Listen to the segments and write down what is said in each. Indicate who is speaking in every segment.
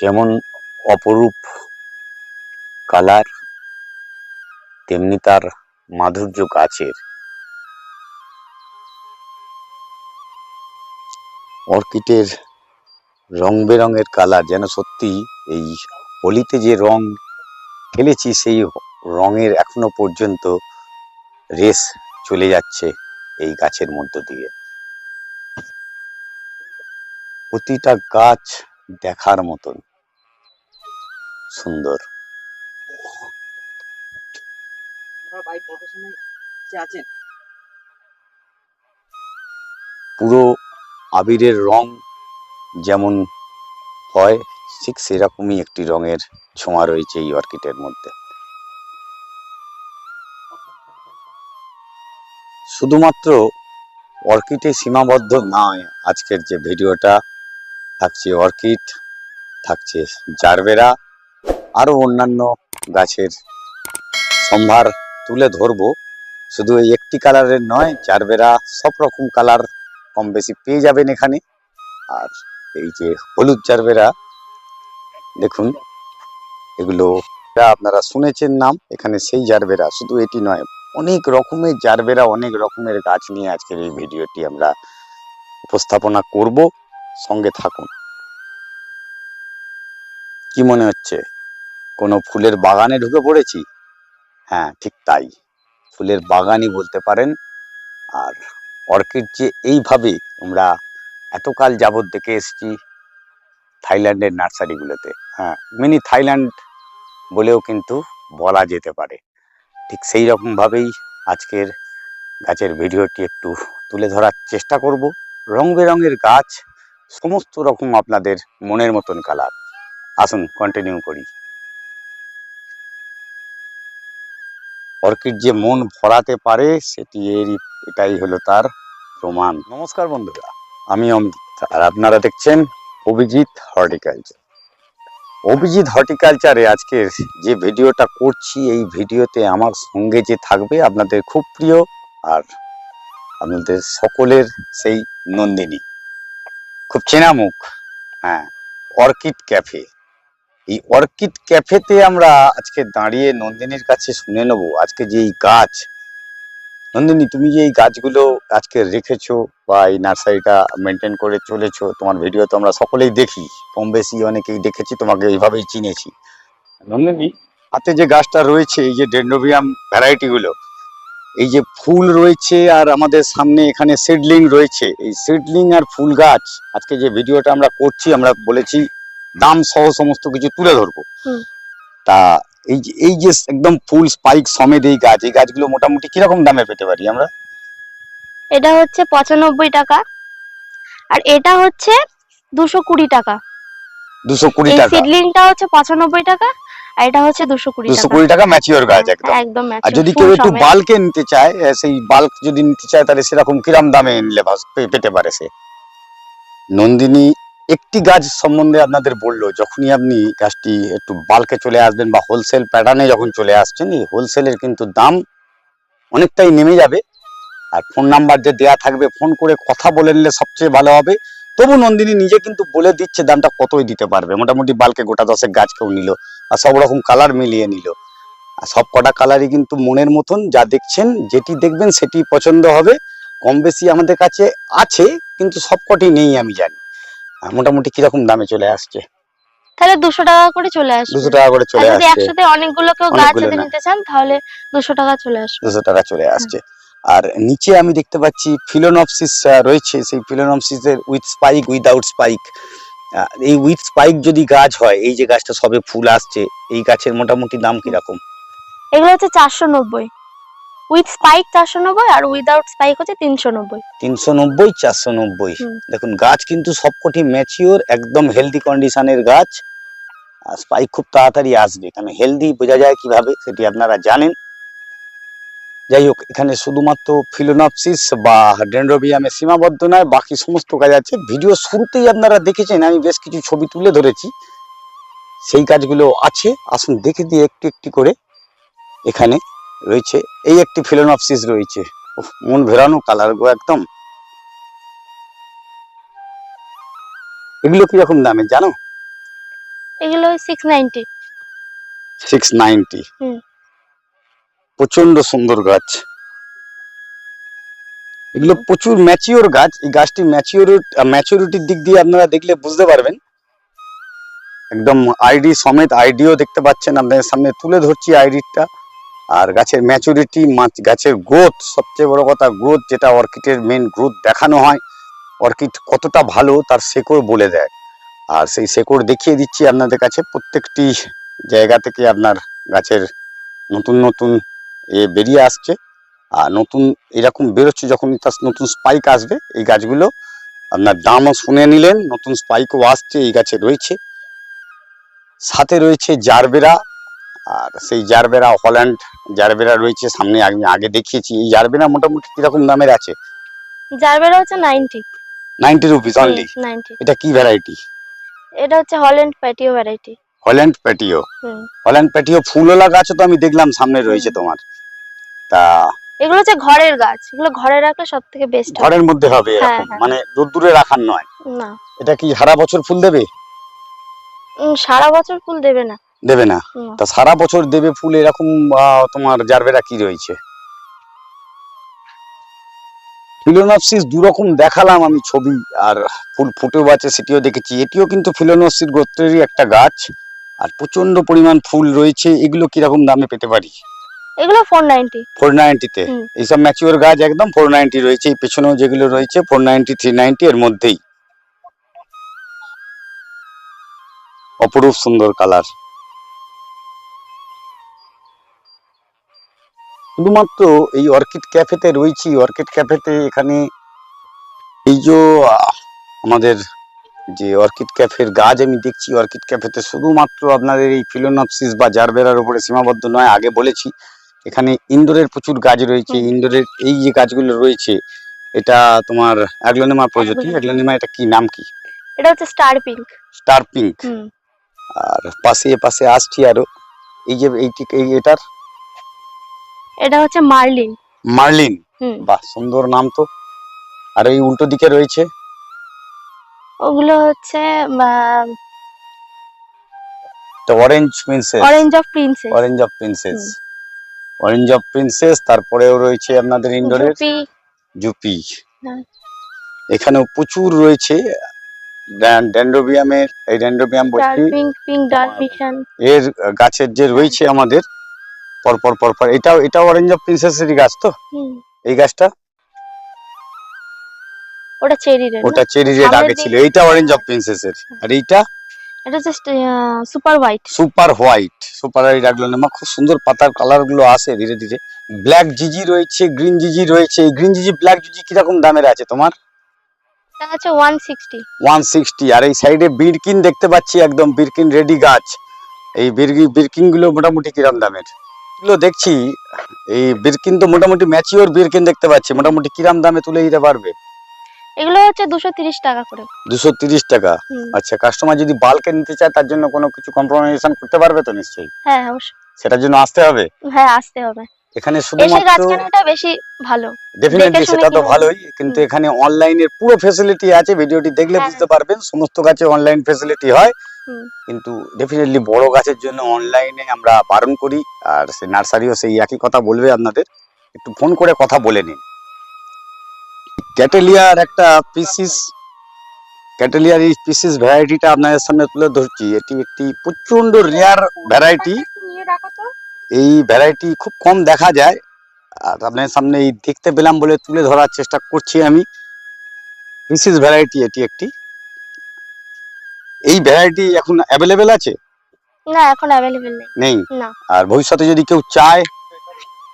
Speaker 1: যেমন অপরূপ কালার তেমনি তার মাধুর্য গাছের। অর্কিডের রং বেরঙের কালার যেন সত্যি এই হোলিতে যে রং খেলেছি সেই রঙের এখনও পর্যন্ত রেস চলে যাচ্ছে এই গাছের মধ্য দিয়ে। প্রতিটা গাছ দেখার মতন সুন্দর। পুরো আবিরের রং যেমন হয়, ঠিক সেরকমই একটি রঙের ছোঁয়া রয়েছে এই অর্কিডের মধ্যে। শুধুমাত্র অর্কিডে সীমাবদ্ধ নয়, আজকের যে ভিডিওটা, থাকছে অর্কিড, থাকছে জারবেরা আরও অন্যান্য গাছের সম্ভার তুলে ধরবো। শুধু এই একটি কালারের নয়, জারবেরা সব রকম কালার কম বেশি পেয়ে যাবেন এখানে। আর এই যে হলুদ জারবেরা, দেখুন, এগুলো আপনারা শুনেছেন নাম, এখানে সেই জারবেরা, শুধু এটি নয়, অনেক রকমের জারবেরা, অনেক রকমের গাছ নিয়ে আজকের এই ভিডিওটি আমরা উপস্থাপনা করব, সঙ্গে থাকুন। কি মনে হচ্ছে? কোনো ফুলের বাগানে ঢুকে পড়েছি? হ্যাঁ ঠিক তাই। ফুলের বাগানই বলতে পারেন, আর অর্কিড যে এইভাবে আমরা এতকাল যাবৎ দেখে এসেছি থাইল্যান্ডের নার্সারিগুলোতে। হ্যাঁ মিনি থাইল্যান্ড বলেও কিন্তু বলা যেতে পারে। ঠিক সেই রকমভাবেই আজকের গাছের ভিডিওটি একটু তুলে ধরার চেষ্টা করব। রং বেরঙের গাছ সমস্ত রকম আপনাদের মনের মতন কালার। আসুন কন্টিনিউ করি। অর্কিড যে মন ভরাতে পারে, সেটি এরই, এটাই হলো তার প্রমাণ। নমস্কার বন্ধুরা। আমি অমিত আর আপনারা দেখছেন অভিজিৎ হর্টিকালচার। অভিজিৎ হর্টিকালচারে আজকের যে ভিডিওটা করছি, এই ভিডিওতে আমার সঙ্গে যে থাকবে আপনাদের খুব প্রিয় আর আপনাদের সকলের সেই নন্দিনী। খুব চেনা মুখ হ্যাঁ অর্কিড ক্যাফে। এই অর্কিড ক্যাফেতে আমরা আজকে দাঁড়িয়ে নন্দিনীর কাছে শুনে নেব। আজকে যে এই গাছ নন্দিনী তুমি যে এই গাছগুলো আজকে রেখেছো বা এই নার্সারিটা মেনটেন করে চলেছো তোমার ভিডিও তো আমরা সকলেই দেখি কম বেশি অনেকেই দেখেছি তোমাকে এইভাবেই চিনেছি। নন্দিনী হাতে যে গাছটা রয়েছে এই যে ডেন্ডোবিয়াম ভ্যারাইটিগুলো এই যে ফুল রয়েছে আর আমাদের সামনে এখানে সিডলিং রয়েছে এই সিডলিং আর ফুল গাছ আজকে যে ভিডিওটা আমরা করছি আমরা বলেছি দাম সহ সমস্ত কিছু তুলে ধরবো। তা এই যে এই যে একদম ফুল স্পাইক সমেত এই গাছ এই গাছগুলো মোটামুটি কীরকম দামে পেতে পারি আমরা?
Speaker 2: এটা হচ্ছে পঁচানব্বই টাকা। আর এটা হচ্ছে দুশো কুড়ি টাকা।
Speaker 1: দুশো কুড়ি টাকা?
Speaker 2: সিডলিংটা হচ্ছে পঁচানব্বই টাকা আর এটা হচ্ছে দুশো কুড়ি
Speaker 1: দুশো কুড়ি টাকা ম্যাচিওর গাছ একদম।
Speaker 2: একদম
Speaker 1: আর যদি কেউ একটু। বাল্কে নিতে চায় সেই বাল্ক যদি নিতে চায় তাহলে সেরকম কিরাম দামে নিলে পেতে পারে সে? নন্দিনী একটি গাছ সম্বন্ধে আপনাদের বলল, যখনই আপনি গাছটি একটু বাল্কে চলে আসবেন বা হোলসেল প্যাটার্নে যখন চলে আসছেন, এই হোলসেলের কিন্তু দাম অনেকটাই নেমে যাবে। আর ফোন নাম্বার যে দেয়া থাকবে ফোন করে কথা বলে নিলে সবচেয়ে ভালো হবে। তবু নন্দিনী নিজে কিন্তু বলে দিচ্ছে দামটা কতই দিতে পারবে। মোটামুটি বালকে গোটা দশেক গাছ কেউ নিল আর সব রকম কালার মিলিয়ে নিল। আর সব কটা কালারই কিন্তু মনের মতন যা দেখছেন, যেটি দেখবেন সেটি পছন্দ হবে। কম বেশি আমাদের কাছে আছে, কিন্তু সবকটি নেই আমি জানি। আর মোটামুটি কীরকম দামে চলে আসছে?
Speaker 2: তাহলে দুশো টাকা করে চলে আসবে।
Speaker 1: দুশো টাকা করে চলে
Speaker 2: যদি
Speaker 1: আসছে।
Speaker 2: একসাথে অনেকগুলো কেউ গাছ যদি নিতে চান তাহলে দুশো টাকা চলে আসবে।
Speaker 1: দুশো টাকা চলে আসছে। আর নিচে আমি দেখতে পাচ্ছি ফিলোনপসিস রয়েছে। সেই ফিলোনপসিসের উইথ স্পাইক উইদাউট স্পাইক। এই উইথ স্পাইক যদি গাছ হয় এই যে গাছটা সবে ফুল আসছে এই গাছের মোটামুটি দাম কীরকম?
Speaker 2: এগুলো হচ্ছে চারশো নব্বই। উইথ স্পাইক চারশো নব্বই আর উইদাউট স্পাইক হচ্ছে তিনশো নব্বই।
Speaker 1: তিনশো নব্বই চারশো নব্বই। দেখুন গাছ কিন্তু সবকটি ম্যাচিওর একদম হেলদি কন্ডিশনের গাছ। আর স্পাইক খুব তাড়াতাড়ি আসবে। কারণ হেলদি বোঝা যায় কীভাবে সেটি আপনারা জানেন। যাই হোক এখানে শুধুমাত্র ফিলোনপসিস বা ডেন্ড্রোবিয়ামে সীমাবদ্ধ নয় বাকি সমস্ত কাজ আছে। ভিডিও শুরুতেই আপনারা দেখেছেন আমি বেশ কিছু ছবি তুলে ধরেছি। সেই কাজগুলো আছে। আসুন দেখে দিয়ে একটু একটি করে এখানে রয়েছে। এই একটি ফিলোনপসিস রয়েছে। মন ভেরানো কালার গো একদম। এগুলো কীরকম দামে জানো?
Speaker 2: এগুলো সিক্স নাইনটি
Speaker 1: সিক্স নাইনটি প্রচণ্ড সুন্দর গাছ। এগুলো প্রচুর ম্যাচিওর গাছ। এই গাছটি ম্যাচিওর ম্যাচুরিটির দিক দিয়ে আপনারা দেখলে বুঝতে পারবেন। একদম আইডি সমেত আইডিও দেখতে পাচ্ছেন। আপনাদের সামনে তুলে ধরছি আইডিটা আর গাছের ম্যাচুরিটি গাছের গ্রোথ সবচেয়ে বড় কথা গ্রোথ যেটা অর্কিডের মেন গ্রোথ দেখানো হয়, অর্কিড কতটা ভালো তার শেকড় বলে দেয়। আর সেই শেকড় দেখিয়ে দিচ্ছি আপনাদের কাছে, প্রত্যেকটি জায়গা থেকে আপনার গাছের নতুন নতুন এ বেরিয়ে আসছে। আর নতুন এরকম বেরোচ্ছে যখন তার নতুন স্পাইক আসবে, এই গাছগুলো আপনার দামও শুনে নিলেন, নতুন স্পাইকও আসছে, এই গাছে রয়েছে। সাথে রয়েছে জারবেরা আর সেই জারবেরা হল্যান্ড জারবেরা রয়েছে সামনে আমি আগে দেখিয়েছি। এই জারবেরা মোটামুটি কীরকম দামের আছে?
Speaker 2: জারবেরা হচ্ছে নাইনটি
Speaker 1: নাইনটি রুপিস অনলি এটা কি ভ্যারাইটি
Speaker 2: এটা হচ্ছে Holland patio variety
Speaker 1: Holland patio Holland patio ফুলওয়ালা গাছও তো আমি দেখলাম সামনে রয়েছে তোমার। তা
Speaker 2: এগুলো হচ্ছে ঘরের গাছ। এগুলো ঘরে রাখলে সব থেকে বেস্ট হয়।
Speaker 1: ঘরের মধ্যে হবে
Speaker 2: হ্যাঁ,
Speaker 1: এরকম
Speaker 2: হ্যাঁ।
Speaker 1: মানে রোদ্দুরে রাখার নয়।
Speaker 2: না।
Speaker 1: এটা কি সারা বছর ফুল দেবে?
Speaker 2: সারা বছর ফুল দেবে না।
Speaker 1: দেবে না। তা সারা বছর দেবে ফুল এরকম তোমার জারবেরা কি রয়েছে? ফিলোনপসিস দু রকম দেখালাম আমি ছবি আর ফুল ফুটেও আছে সেটিও দেখেছি। এটিও কিন্তু ফিলোনপসিস গোত্রেরই একটা গাছ আর প্রচণ্ড পরিমাণ ফুল রয়েছে। এগুলো কীরকম দামে পেতে পারি?
Speaker 2: এগুলো ফোর নাইনটি
Speaker 1: ফোর নাইনটিতে। এইসব ম্যাচিওর গাছ একদম ফোর নাইনটি রয়েছে। এই পেছনেও যেগুলো রয়েছে ফোর নাইনটি থ্রি নাইনটি এর মধ্যেই। অপরূপ সুন্দর কালার শুধুমাত্র এই অর্কিড ক্যাফেতে রয়েছি। অর্কিড ক্যাফেতে এখানে এই যে আমাদের যে অর্কিড ক্যাফের গাছ আমি দেখছি অর্কিড ক্যাফেতে শুধুমাত্র আপনাদের এই ফিলোনপসিস বা জারবেরার উপরে সীমাবদ্ধ নয় আগে বলেছি এখানে ইন্দোরের প্রচুর গাছ রয়েছে। ইন্দোরের এই যে গাছগুলো রয়েছে এটা তোমার অ্যাগ্লোনিমা প্রজাতি। অ্যাগ্লোনিমা। এটা কি? নাম কি?
Speaker 2: এটা হচ্ছে স্টার পিঙ্ক।
Speaker 1: Star pink. আর পাশে পাশে আসছি আরও। এই যে এইটি এই এটার
Speaker 2: এটা হচ্ছে মার্লিন।
Speaker 1: মার্লিন? বাহ সুন্দর নাম তো। আর এই উল্টো দিকে রয়েছে?
Speaker 2: ওগুলো হচ্ছে
Speaker 1: orange princess
Speaker 2: orange of princess
Speaker 1: orange of princess orange of princess তারপরেও রয়েছে আপনাদের ইনডোরের
Speaker 2: জুপি।
Speaker 1: জুপি।
Speaker 2: হ্যাঁ।
Speaker 1: এখানেও প্রচুর রয়েছে ড্যান্ড্রোবিয়ামের এই ড্যান্ড্রোবিয়াম বলছি
Speaker 2: পিঙ্ক পিঙ্ক ডার্ক মিশন
Speaker 1: এর গাছের যে রয়েছে আমাদের পরপর পরপর এটাও এটাও অরেঞ্জ অফ প্রিন্সেসেরই গাছ তো?
Speaker 2: হুম।
Speaker 1: এই গাছটা?
Speaker 2: ওটা চেরি রেড
Speaker 1: ওটা চেরি রেড আগে ছিল। এইটা অরেঞ্জ অফ প্রিন্সেসের আর এইটা?
Speaker 2: এটা just super white
Speaker 1: super white super white aglaonema খুব সুন্দর পাতার কালারগুলো আসে ধীরে ধীরে। ব্ল্যাক জিজি রয়েছে গ্রিন জিজি রয়েছে। এই গ্রিন জিজি ব্ল্যাক জিজি কীরকম দামের আছে তোমার?
Speaker 2: এটা সিক্সটি
Speaker 1: ওয়ান সিক্সটি আর এই সাইডে বিরকিন দেখতে পাচ্ছি একদম। বিরকিন রেডি গাছ। এই বিরকি বিরকিনগুলো মোটামুটি কিরম দামের? এগুলো দেখছি এই বিরকিন তো মোটামুটি ম্যাচিওর বিরকিন দেখতে পাচ্ছি মোটামুটি কিরাম দামে তুলে দিতে পারবে?
Speaker 2: এগুলো হচ্ছে দুশো তিরিশ টাকা করে।
Speaker 1: দুশো তিরিশ টাকা? আচ্ছা কাস্টমার যদি বাল্কে নিতে চায় তার জন্য কোনো কিছু কম্প্রোমাইজেশন করতে পারবে তো নিশ্চয়ই?
Speaker 2: হ্যাঁ অবশ্যই।
Speaker 1: সেটার জন্য আসতে হবে?
Speaker 2: হ্যাঁ আসতে হবে।
Speaker 1: এখানে শুধুমাত্র
Speaker 2: বেশি ভালো।
Speaker 1: ডেফিনেটলি সেটা তো ভালোই কিন্তু এখানে অনলাইনের পুরো ফেসিলিটি আছে ভিডিওটি দেখলে
Speaker 2: হ্যাঁ।
Speaker 1: বুঝতে পারবেন সমস্ত গাছে অনলাইন ফেসিলিটি হয়। কিন্তু ডেফিনেটলি বড় গাছের জন্য অনলাইনে আমরা বারণ করি, আর সে নার্সারিও সেই একই কথা বলবে আপনাদের। একটু ফোন করে কথা বলে নিন। ক্যাটেলিয়ার একটা পিসিস ক্যাটেলিয়ার এই পিসিস ভ্যারাইটিটা আপনাদের সামনে তুলে ধরছি। এটি একটি প্রচণ্ড রেয়ার ভ্যারাইটি এই ভ্যারাইটি খুব কম দেখা যায়। আর আপনাদের সামনে এই দেখতে পেলাম বলে তুলে ধরার চেষ্টা করছি আমি। পিসিস ভ্যারাইটি এটি একটি। এই ভ্যারাইটি এখন অ্যাভেলেবেল আছে?
Speaker 2: না এখন অ্যাভেলেবেল নেই।
Speaker 1: নেই?
Speaker 2: না।
Speaker 1: আর ভবিষ্যতে যদি কেউ চায়?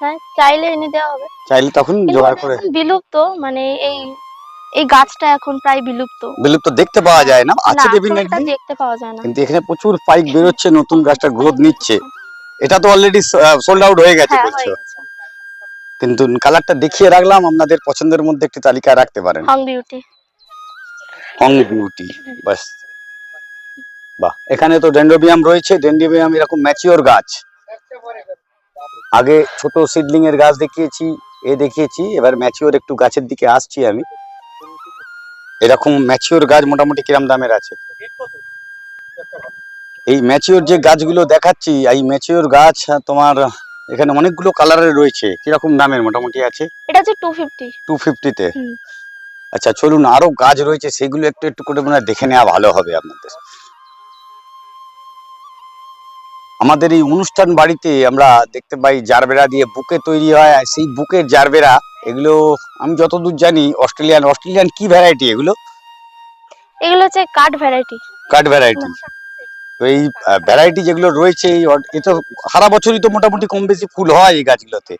Speaker 2: হ্যাঁ চাইলে এনে দেওয়া হবে।
Speaker 1: চাইলে তখন জোগাড় করে
Speaker 2: বিলুপ্ত মানে এই এই গাছটা এখন প্রায় বিলুপ্ত।
Speaker 1: বিলুপ্ত দেখতে পাওয়া যায় না? আছে ডেফিনেটলি
Speaker 2: দেখতে পাওয়া যায় না।
Speaker 1: কিন্তু এখানে প্রচুর পাইক বেরোচ্ছে নতুন গাছটা গ্রোথ নিচ্ছে। এটা তো অলরেডি সোল্ড আউট হয়ে গেছে
Speaker 2: হ্যাঁ
Speaker 1: বলছো কিন্তু কালারটা দেখিয়ে রাখলাম আপনাদের পছন্দের মধ্যে একটি তালিকা রাখতে পারেন।
Speaker 2: হং বিউটি
Speaker 1: হং বিউটি বাস বাহ এখানে তো ডেন্ড্রোবিয়াম রয়েছে ডেন্ড্রোবিয়াম এরকম ম্যাচিওর গাছ। আগে ছোট সিডলিং এর গাছ দেখিয়েছি এ দেখিয়েছি এবার ম্যাচিওর একটু গাছের দিকে আসছি আমি। এরকম ম্যাচিওর গাছ মোটামুটি কিরাম দামের আছে? এই ম্যাচিওর যে গাছগুলো দেখাচ্ছি এই ম্যাচিওর গাছ তোমার এখানে অনেকগুলো কালারের রয়েছে। কীরকম দামের মোটামুটি আছে?
Speaker 2: এটা হচ্ছে টু ফিফটি
Speaker 1: টু ফিফটিতে আচ্ছা চলুন আরও গাছ রয়েছে সেগুলো একটু একটু করে মনে দেখে নেওয়া ভালো হবে আপনাদের। আমাদের এই অনুষ্ঠান বাড়িতে আমরা দেখতে পাই জারবেরা দিয়ে বুকে তৈরি হয় সেই বুকের জারবেরা এগুলো আমি যতদূর জানি অস্ট্রেলিয়ান অস্ট্রেলিয়ান কি ভ্যারাইটি এগুলো?
Speaker 2: এগুলো হচ্ছে কাঠ ভ্যারাইটি
Speaker 1: কাঠ ভ্যারাইটি তো এই ভ্যারাইটি যেগুলো রয়েছে এই এ তো সারা বছরই তো মোটামুটি কম বেশি ফুল হয় এই গাছগুলোতে।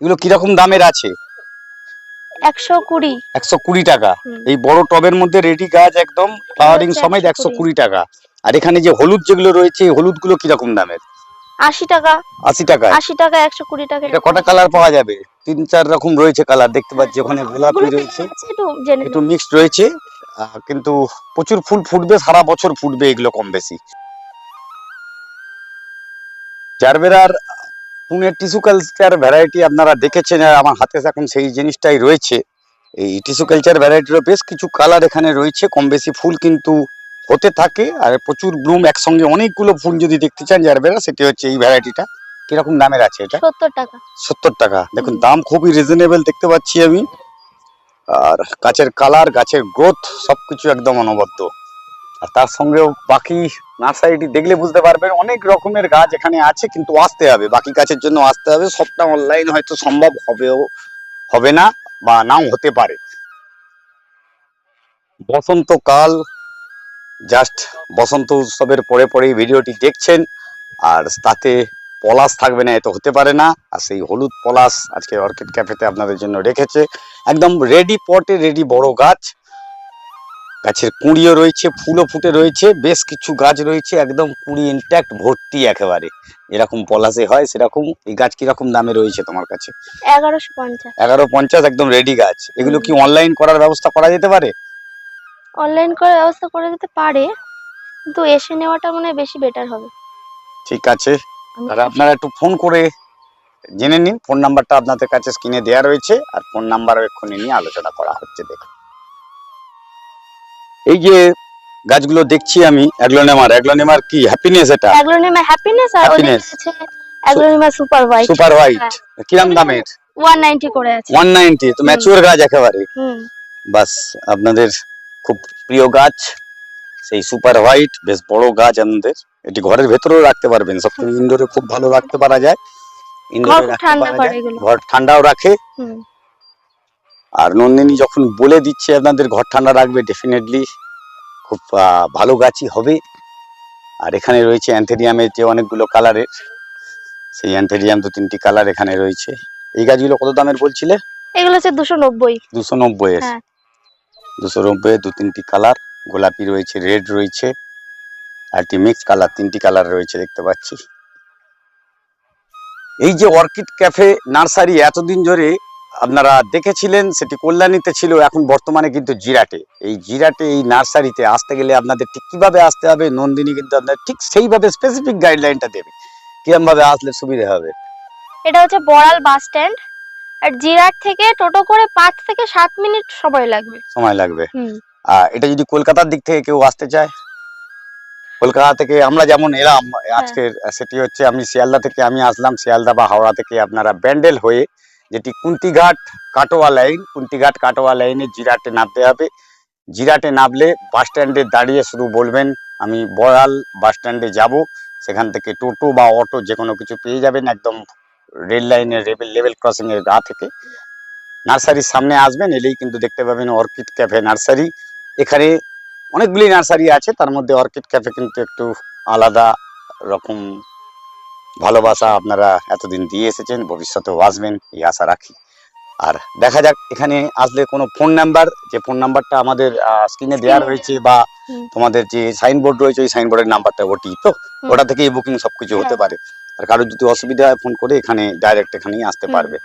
Speaker 1: এগুলো কীরকম দামের আছে?
Speaker 2: একশো কুড়ি।
Speaker 1: একশো কুড়ি টাকা। এই বড় টবের মধ্যে রেডি গাছ একদম ফ্লাওয়ারিং সময় একশো কুড়ি টাকা। আর এখানে যে হলুদ যেগুলো রয়েছে এই হলুদগুলো কীরকম দামের?
Speaker 2: আশি টাকা।
Speaker 1: আশি টাকা
Speaker 2: আশি টাকা একশো কুড়ি টাকা
Speaker 1: এটা কটা কালার পাওয়া যাবে? তিন চার রকম রয়েছে কালার দেখতে পাচ্ছি ওখানে গোলাপি রয়েছে।
Speaker 2: একটু
Speaker 1: মিক্সড রয়েছে। কিন্তু প্রচুর ফুল ফুটবে সারা বছর ফুটবে এগুলো কম বেশি। জারবেরার পুনের টিস্যু কালচার ভ্যারাইটি আপনারা দেখেছেন আর আমার হাতে এখন সেই জিনিসটাই রয়েছে। এই টিস্যু কালচার ভ্যারাইটিরও বেশ কিছু কালার এখানে রয়েছে কম বেশি ফুল কিন্তু হতে থাকে আর প্রচুর ব্লুম একসঙ্গে অনেকগুলো ফুল যদি দেখতে চান জারবেরা সেটি হচ্ছে এই ভ্যারাইটিটা। কীরকম দামের আছে এটা?
Speaker 2: সত্তর টাকা।
Speaker 1: সত্তর টাকা। দেখুন দাম খুবই রিজনেবল দেখতে পাচ্ছি আমি। আর গাছের কালার গাছের গ্রোথ সবকিছু একদম অনবদ্য। আর তার সঙ্গেও বাকি নার্সারিটি দেখলে বুঝতে পারবেন অনেক রকমের গাছ এখানে আছে কিন্তু আসতে হবে। বাকি গাছের জন্য আসতে হবে। সবটা অনলাইন হয়তো সম্ভব হবেও হবে না বা নাও হতে পারে। বসন্তকাল জাস্ট বসন্ত উৎসবের পরে পরেই ভিডিওটি দেখছেন আর তাতে পলাশ থাকবে না এ তো হতে পারে না। আর সেই হলুদ পলাশ আজকে অর্কিড ক্যাফেতে আপনাদের জন্য রেখেছে। একদম রেডি পটে রেডি বড় গাছ। গাছের কুঁড়িও রয়েছে ফুলও ফুটে রয়েছে বেশ কিছু গাছ রয়েছে একদম কুঁড়ি ইনট্যাক্ট ভর্তি একেবারে। এরকম পলাশে হয় সেরকম এই গাছ কীরকম দামে রয়েছে তোমার কাছে?
Speaker 2: এগারোশো পঞ্চাশ।
Speaker 1: এগারো পঞ্চাশ একদম রেডি গাছ। এগুলো কি অনলাইন করার ব্যবস্থা করা যেতে পারে?
Speaker 2: অনলাইন করে ব্যবস্থা করে দিতে পারে কিন্তু এসে নেওয়াটা মনে হয় বেশি বেটার হবে।
Speaker 1: ঠিক আছে। তাহলে আপনারা একটু ফোন করে জেনে নিন ফোন নাম্বারটা আপনাদের কাছে স্ক্রিনে দেওয়া রয়েছে আর ফোন নাম্বারও এক্ষুনি নিয়ে আলোচনা করা হচ্ছে দেখুন। এই যে গাছগুলো দেখছি আমি অ্যাগ্লোনেমার অ্যাগ্লোনেমার কি? হ্যাপিনেস এটা?
Speaker 2: অ্যাগ্লোনিমা হ্যাপিনেস আর। আছে aglaonema super white
Speaker 1: super white
Speaker 2: হ্যাঁ।
Speaker 1: কিরাম দামের
Speaker 2: ওয়ান নাইনটি করে আছে।
Speaker 1: ওয়ান নাইনটি তো ম্যাচিওর গাছ একেবারে।
Speaker 2: হুম।
Speaker 1: বাস আপনাদের খুব প্রিয় গাছ সেই সুপার হোয়াইট বেশ বড় গাছ আপনাদের এটি ঘরের ভেতরেও রাখতে পারবেন সবসময় ইনডোরে খুব ভালো রাখতে পারা যায়।
Speaker 2: ঘর
Speaker 1: ইনডোরে রাখতে পারা যায়। ঘর ঠান্ডাও রাখে। আর নন্দিনী যখন বলে দিচ্ছে আপনাদের ঘর ঠান্ডা রাখবে ডেফিনেটলি খুব আহ, ভালো গাছই হবে। আর এখানে রয়েছে অ্যান্থেরিয়ামের যে অনেকগুলো কালারের সেই অ্যান্থেরিয়াম দু তিনটি কালার এখানে রয়েছে। এই গাছগুলো কত দামের বলছিলে?
Speaker 2: এগুলো হচ্ছে দুশো নব্বই।
Speaker 1: দুশো নব্বই। দুশো নব্বই, দু তিনটি কালার গোলাপি রয়েছে রেড রয়েছে, আর একটি মিক্স কালার তিনটি কালার রয়েছে দেখতে পাচ্ছি। এই যে অর্কিড ক্যাফে নার্সারি এতদিন ধরে আপনারা দেখেছিলেন, সেটি কল্যাণীতে ছিল, এখন বর্তমানে কিন্তু জিরাটে। এই জিরাটে, এই নার্সারিতে আসতে গেলে আপনাদের ঠিক কীভাবে আসতে হবে, নন্দিনী কিন্তু আপনাদের ঠিক সেইভাবে স্পেসিফিক গাইডলাইনটা দেবে। কিরম ভাবে আসলে সুবিধা হবে?
Speaker 2: এটা হচ্ছে বড়াল বাস স্ট্যান্ড আর জিরাট থেকে টোটো করে পাঁচ থেকে সাত মিনিট সময় লাগবে।
Speaker 1: সময় লাগবে। আর এটা যদি কলকাতার দিক থেকে কেউ আসতে চায় কলকাতা থেকে আমরা যেমন এলাম আজকে সেটি হচ্ছে আমি শিয়ালদা থেকে আমি আসলাম শিয়ালদা বা হাওড়া থেকে আপনারা ব্যান্ডেল হয়ে যেটি কুন্তিঘাট কাটোয়া লাইন কুন্তিঘাট কাটোয়া লাইনে জিরাটে নামতে হবে। জিরাটে নামলে বাস স্ট্যান্ডে দাঁড়িয়ে শুধু বলবেন আমি বড়াল বাস স্ট্যান্ডে যাব সেখান থেকে টোটো বা অটো যে কোনো কিছু পেয়ে যাবেন একদম রেল লাইনের লেভেল লেভেল ক্রসিং এর গা থেকে নার্সারির সামনে আসবেন এলেই কিন্তু দেখতে পাবেন অর্কিড ক্যাফে নার্সারি। এখানে অনেকগুলি নার্সারি আছে তার মধ্যে অর্কিড ক্যাফে কিন্তু একটু আলাদা রকম ভালোবাসা আপনারা এতদিন দিয়ে এসেছেন ভবিষ্যতেও আসবেন এই আশা রাখি। আর দেখা যাক এখানে আসলে কোনো ফোন নাম্বার যে ফোন নাম্বারটা আমাদের স্ক্রিনে দেওয়া রয়েছে বা তোমাদের যে সাইনবোর্ড রয়েছে ওই সাইনবোর্ডের নাম্বারটা ওটি তো ওটা থেকেই বুকিং সবকিছু হতে
Speaker 2: হ্যাঁ।
Speaker 1: পারে। আর কারোর যদি অসুবিধা হয় ফোন করে এখানে ডাইরেক্ট এখানেই আসতে পারবে।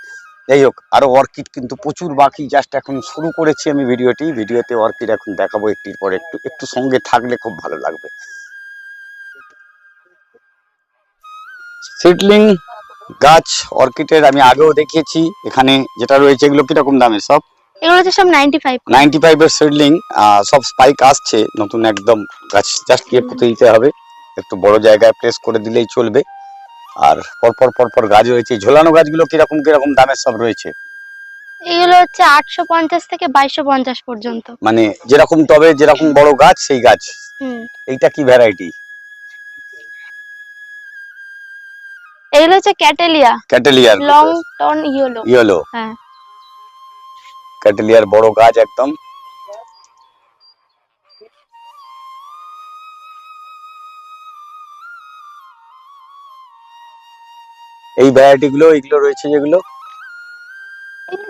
Speaker 1: যাই হোক আরও অর্কিড কিন্তু প্রচুর বাকি জাস্ট এখন শুরু করেছি আমি ভিডিওটি। ভিডিওতে অর্কিড এখন দেখাবো একটির পর একটু একটু সঙ্গে থাকলে খুব ভালো লাগবে। সিডলিং গাছ অর্কিডের আমি আগেও দেখিয়েছি এখানে যেটা রয়েছে এগুলো কীরকম দামের সব?
Speaker 2: এগুলো হচ্ছে
Speaker 1: সিডলিং সব স্পাইক আসছে নতুন একদম গাছ জাস্ট গিয়ে পুঁতে দিতে হবে। একটু বড় জায়গায় প্লেস করে দিলেই চলবে। আর পরপর পরপর গাছ রয়েছে। ঝোলানো গাছগুলো কীরকম কীরকম দামের সব রয়েছে?
Speaker 2: এগুলো হচ্ছে আটশো পঞ্চাশ থেকে বাইশশো পঞ্চাশ পর্যন্ত।
Speaker 1: মানে যেরকম তবে যেরকম বড় গাছ সেই গাছ।
Speaker 2: হুম।
Speaker 1: এইটা কি ভ্যারাইটি
Speaker 2: এগুলো হচ্ছে ক্যাটেলিয়া।
Speaker 1: ক্যাটেলিয়ার
Speaker 2: লং টন ইয়েলো।
Speaker 1: ইয়েলো।
Speaker 2: হ্যাঁ।
Speaker 1: ক্যাটেলিয়ার বড় গাছ একদম। এই ভ্যারাইটি গুলো এগুলো রয়েছে যেগুলো?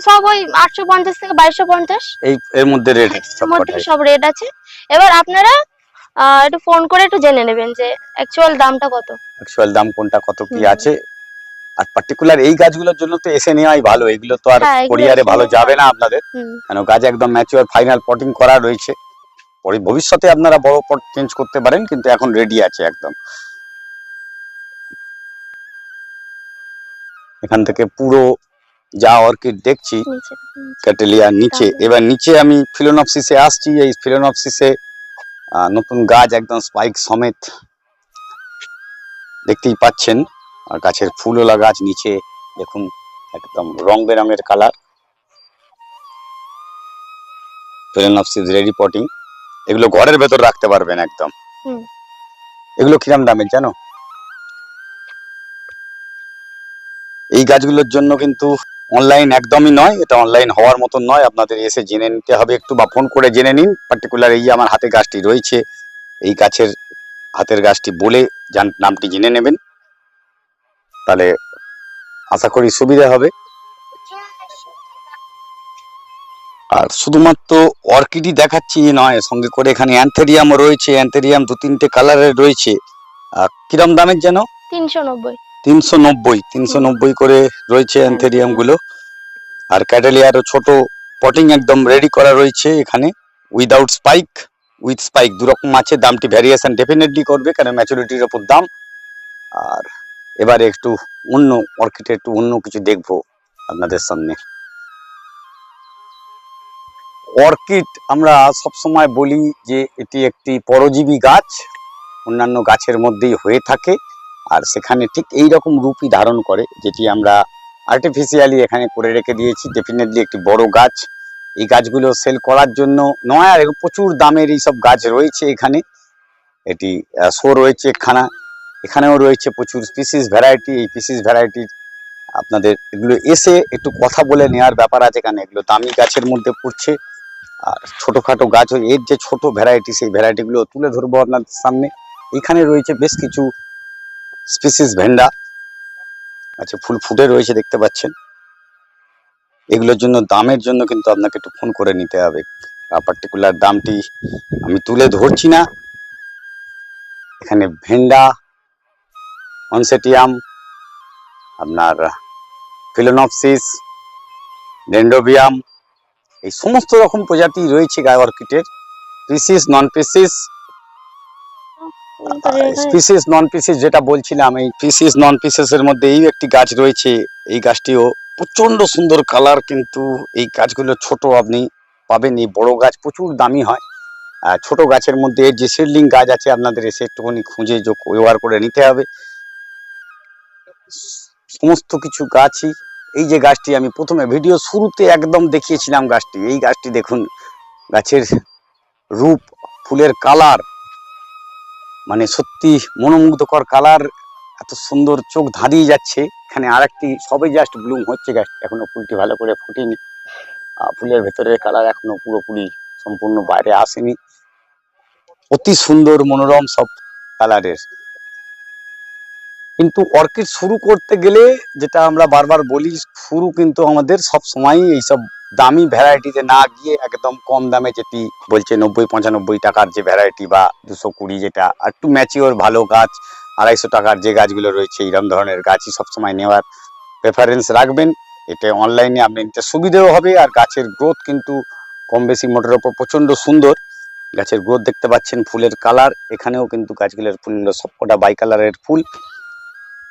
Speaker 2: সব ওই আটশো পঞ্চাশ থেকে বাইশশো পঞ্চাশ।
Speaker 1: এই এর মধ্যে রেট সব
Speaker 2: সব রেট আছে। এবার আপনারা একটু ফোন করে একটু জেনে নেবেন যে অ্যাকচুয়াল দামটা কত।
Speaker 1: অ্যাকচুয়াল দাম কোনটা কত কি আছে? আর পার্টিকুলার এই গাছগুলোর জন্য তো এসে নেওয়াই ভালো এগুলো তো আর
Speaker 2: হ্যাঁ,
Speaker 1: কোরিয়ারে ভালো যাবে না আপনাদের। কেন গাছ একদম ম্যাচিওর ফাইনাল পটিং করা রয়েছে। পরে ভবিষ্যতে আপনারা বড় পট চেঞ্জ করতে পারেন কিন্তু এখন রেডি আছে একদম। এখান থেকে পুরো যা অর্কিড দেখছি
Speaker 2: নিচে নিচে।
Speaker 1: এবার নিচে আমি ফিলোনপসিসে আসছি এই ফিলোনপসিসে নতুন গাছ একদম স্পাইক সমেত দেখতেই পাচ্ছেন। আর গাছের ফুলওলা গাছ নিচে দেখুন একদম রং বেরঙের কালার। Phalaenopsis ready potting. এগুলো ঘরের ভেতর রাখতে পারবেন একদম। এগুলো কিরাম দামের জানো? এই গাছগুলোর জন্য কিন্তু অনলাইন একদমই নয়, এটা অনলাইন হওয়ার মতন নয়। আপনাদের এসে জেনে নিতে হবে একটু বা ফোন করে জেনে নিন। পার্টিকুলার এই আমার হাতে গাছটি রয়েছে, এই গাছের হাতের গাছটি বলে যান, নামটি জেনে নেবেন। তাহলে আশা করি সুবিধা হবে। আর শুধুমাত্র অর্কিডই দেখাচ্ছি নয়, সঙ্গে করে এখানে অ্যান্থেরিয়ামও রয়েছে। অ্যান্থেরিয়াম দু তিনটে কালারের রয়েছে। কিরম দামের যেন?
Speaker 2: তিনশো নব্বই।
Speaker 1: তিনশো নব্বই তিনশো নব্বই করে রয়েছে অ্যান্থেরিয়ামগুলো আর ক্যাটেলিয়ারও ছোট পটিং একদম রেডি করা রয়েছে এখানে। উইদাউট স্পাইক উইথ স্পাইক দুরকম আছে, দামটি ভ্যারিয়েশন ডেফিনেটলি করবে কারণ ম্যাচুরিটির ওপর দাম। আর এবারে একটু অন্য অর্কিডে একটু অন্য কিছু দেখব আপনাদের সামনে। অর্কিড আমরা সবসময় বলি যে এটি একটি পরজীবী গাছ, অন্যান্য গাছের মধ্যেই হয়ে থাকে। আর সেখানে ঠিক এই রকম রূপই ধারণ করে, যেটি আমরা আর্টিফিশিয়ালি এখানে করে রেখে দিয়েছি। ডেফিনেটলি একটি বড় গাছ। এই গাছগুলো সেল করার জন্য নয়, আর প্রচুর দামের এই সব গাছ রয়েছে এখানে। এটি শো রয়েছে একখানা এখানেও রয়েছে প্রচুর স্পিসিস ভ্যারাইটি এই পিসিস ভ্যারাইটির আপনাদের এগুলো এসে একটু কথা বলে নেওয়ার ব্যাপার আছে এখানে। এগুলো দামি গাছের মধ্যে পড়ছে। আর ছোটখাটো গাছ, এর যে ছোট ভ্যারাইটি সেই ভ্যারাইটিগুলো তুলে ধরবো আপনাদের সামনে। এখানে রয়েছে বেশ কিছু স্পিসিস ভেন্ডা। আচ্ছা ফুল ফুটে রয়েছে দেখতে পাচ্ছেন। এগুলোর জন্য, দামের জন্য কিন্তু আপনাকে একটু ফোন করে নিতে হবে। পার্টিকুলার দামটি আমি তুলে ধরছি না। এখানে ভেন্ডা, অনসেটিয়াম, আপনার ফিলোনপসিস ডেন্ডোবিয়াম এই সমস্ত রকম প্রজাতি রয়েছে গায়ে অর্কিডের পিসিস নন পিসিস স্পিসিস নন পিসিস যেটা বলছিলাম এই পিসিস নন পিসিস এর মধ্যে এই একটি গাছ রয়েছে। এই গাছটিও প্রচণ্ড সুন্দর কালার কিন্তু এই গাছগুলো ছোট আপনি পাবেন। এই বড় গাছ প্রচুর দামি হয়। আর ছোট গাছের মধ্যে যে সিডলিং গাছ আছে আপনাদের এসে একটুখানি খুঁজে যোগ ব্যবহার করে নিতে হবে। সমস্ত কিছু গাছই এই যে গাছটি আমি প্রথমে ভিডিও শুরুতে একদম দেখিয়েছিলাম গাছটি। এই গাছটি দেখুন গাছের রূপ ফুলের কালার মানে সত্যি মনোমুগ্ধকর কালার এত সুন্দর চোখ ধাঁধিয়ে যাচ্ছে। এখানে আর একটি সবে জাস্ট ব্লুম হচ্ছে গাছ এখনও ফুলটি ভালো করে ফুটেনি। ফুলের ভেতরের কালার এখনও পুরোপুরি সম্পূর্ণ বাইরে আসেনি। অতি সুন্দর মনোরম সব কালারের কিন্তু অর্কিড শুরু করতে গেলে যেটা আমরা বারবার বলি, শুরু কিন্তু আমাদের সব সময়ই এইসব দামি ভ্যারাইটিতে না গিয়ে একদম কম দামে যেটি বলছে নব্বই, পঁচানব্বই টাকার যে ভ্যারাইটি বা দুশো কুড়ি যেটা, একটু ম্যাচিওর ভালো গাছ, আড়াইশো টাকার যে গাছগুলো রয়েছে এইরকম ধরনের গাছই সবসময় নেওয়ার প্রেফারেন্স রাখবেন। এতে অনলাইনে আপনি নিতে সুবিধেও হবে আর গাছের গ্রোথ কিন্তু কম বেশি মোটের ওপর প্রচণ্ড সুন্দর। গাছের গ্রোথ দেখতে পাচ্ছেন ফুলের কালার এখানেও কিন্তু গাছগুলোর ফুলগুলো সবকটা বাই কালারের ফুল।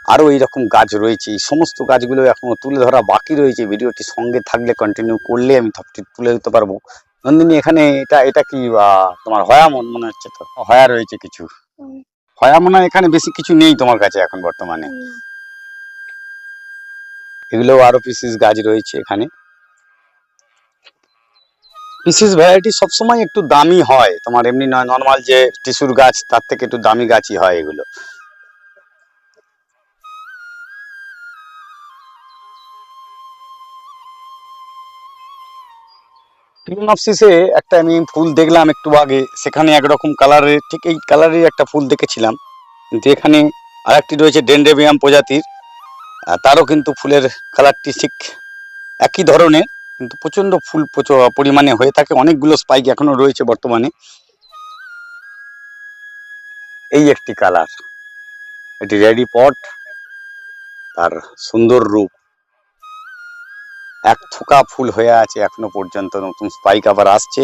Speaker 1: আরও এইরকম গাছ রয়েছে। এই সমস্ত গাছগুলো এখনও তুলে ধরা বাকি রয়েছে। ভিডিওটি সঙ্গে থাকলে কন্টিনিউ করলে আমি তুলে দিতে পারব। নন্দিনী এখানে এটা এটা কি তোমার হয়া মন মনে হচ্ছে তো? হয়া রয়েছে কিছু। হয়া মনে এখানে বেশি কিছু নেই তোমার কাছে এখন বর্তমানে। এগুলো আরও পিসিস গাছ রয়েছে এখানে। পিসিস ভ্যারাইটি সবসময় একটু দামি হয়। তোমার এমনি নয় নর্মাল যে টিসুর গাছ তার থেকে একটু দামি গাছই হয় এগুলো। ফিলোনপসিসে একটা আমি ফুল দেখলাম একটু আগে। সেখানে একরকম কালারের ঠিক এই কালারের একটা ফুল দেখেছিলাম। কিন্তু এখানে আরেকটি রয়েছে ডেন্ডেবিয়াম প্রজাতির। তারও কিন্তু ফুলের কালারটি ঠিক একই ধরনের, কিন্তু প্রচণ্ড ফুল পরিমাণে হয়ে থাকে। অনেকগুলো স্পাইক এখনও রয়েছে বর্তমানে। এই একটি কালার এটি রেডি পট তার সুন্দর রূপ। এক থোকা ফুল হয়ে আছে এখনও পর্যন্ত নতুন স্পাইক আবার আসছে।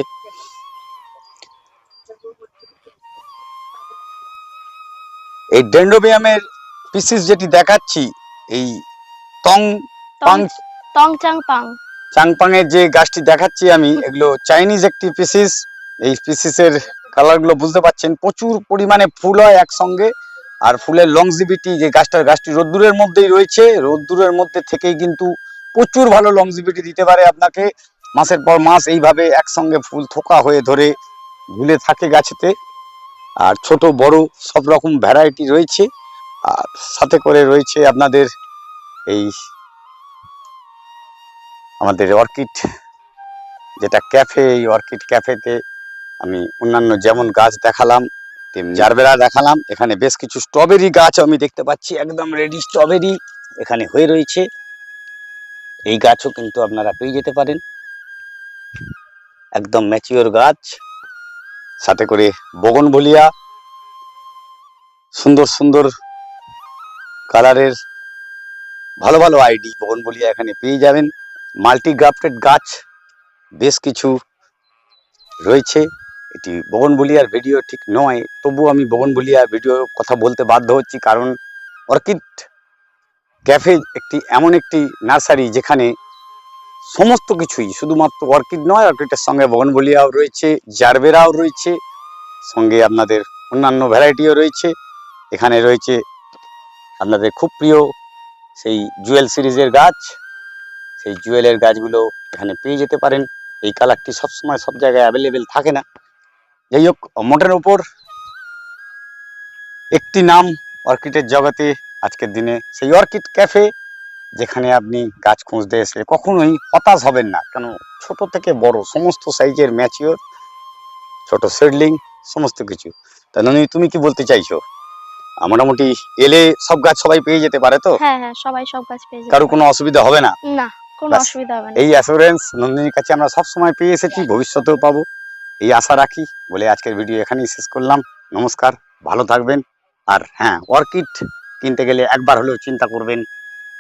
Speaker 1: এই ডেন্ডোবিয়ামের পিসিস যেটি দেখাচ্ছি এই টং পাং
Speaker 2: টং- টং চাং পাং
Speaker 1: চাংপাংয়ের যে গাছটি দেখাচ্ছি আমি এগুলো চাইনিজ একটি পিসিস এই পিসিসের কালারগুলো বুঝতে পাচ্ছেন প্রচুর পরিমাণে ফুল হয় একসঙ্গে আর ফুলের লংজিবিটি যে গাছটার গাছটি রোদ্দুরের মধ্যেই রয়েছে রোদ্দুরের মধ্যে থেকেই কিন্তু প্রচুর ভালো লংজিবিটি দিতে পারে আপনাকে। মাসের পর মাস এইভাবে একসঙ্গে ফুল থোকা হয়ে ধরে ঝুলে থাকে গাছেতে। আর ছোট, বড় সব রকম ভ্যারাইটি রয়েছে। আর সাথে করে রয়েছে আপনাদের এই আমাদের অর্কিড, যেটা ক্যাফে এই অর্কিড ক্যাফেতে আমি অন্যান্য যেমন গাছ দেখালাম, তেমনি জারবেরা দেখালাম। এখানে বেশ কিছু স্ট্রবেরি গাছ আমি দেখতে পাচ্ছি, একদম রেডি স্ট্রবেরি এখানে হয়ে রয়েছে। এই গাছও কিন্তু আপনারা পেয়ে যেতে পারেন। একদম ম্যাচিওর গাছ। সাথে করে বগনভলিয়া। সুন্দর সুন্দর কালারের ভালো ভালো আইডি বগনভলিয়া এখানে পেয়ে যাবেন। মাল্টি গ্রাফটেড গাছ বেশ কিছু রয়েছে। এটি বগনবলিয়ার ভিডিও ঠিক নয়। তবু আমি বগনবলিয়ার ভিডিও কথা বলতে বাধ্য হচ্ছি, কারণ অর্কিড ক্যাফে একটি, এমন একটি নার্সারি যেখানে সমস্ত কিছুই, শুধুমাত্র অর্কিড নয়, অর্কিডের সঙ্গে বগনবলিয়াও রয়েছে, জারবেরাও রয়েছে, সঙ্গে আপনাদের অন্যান্য ভ্যারাইটিও রয়েছে। এখানে রয়েছে আপনাদের খুব প্রিয় সেই জুয়েল সিরিজের গাছ। সেই জুয়েলের গাছগুলো এখানে পেয়ে যেতে পারেন। এই কালারটি সবসময় সব জায়গায় অ্যাভেলেবেল থাকে না। যাই হোক, মোটের ওপর একটি নাম অর্কিডের জগতে আজকের দিনে সেই অর্কিড ক্যাফে যেখানে আপনি গাছ খুঁজতে এসে কখনোই হতাশ হবেন না। কেন? ছোট থেকে বড় সমস্ত সাইজের ম্যাচিওর ছোট সেডলিং সমস্ত কিছু। তা ননি তুমি কি বলতে চাইছো? মোটামুটি এলে সব গাছ সবাই পেয়ে যেতে পারে তো?
Speaker 2: হ্যাঁ হ্যাঁ সবাই সব গাছ পেয়ে যাবে
Speaker 1: কারও কোনো অসুবিধা হবে না?
Speaker 2: না কোনো অসুবিধা হবে না।
Speaker 1: এই অ্যাসুরেন্স নন্দিনীর কাছে আমরা সব সময় পেয়ে এসেছি ভবিষ্যতেও পাবো। এই আশা রাখি বলে আজকের ভিডিও এখানেই শেষ করলাম। নমস্কার ভালো থাকবেন। আর হ্যাঁ অর্কিড কিনতে গেলে একবার হলেও চিন্তা করবেন।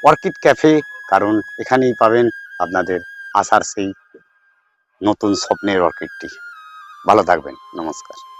Speaker 1: অর্কিড ক্যাফে, কারণ এখানেই পাবেন আপনাদের আসার সেই নতুন স্বপ্নের অর্কিডটি। ভালো থাকবেন, নমস্কার।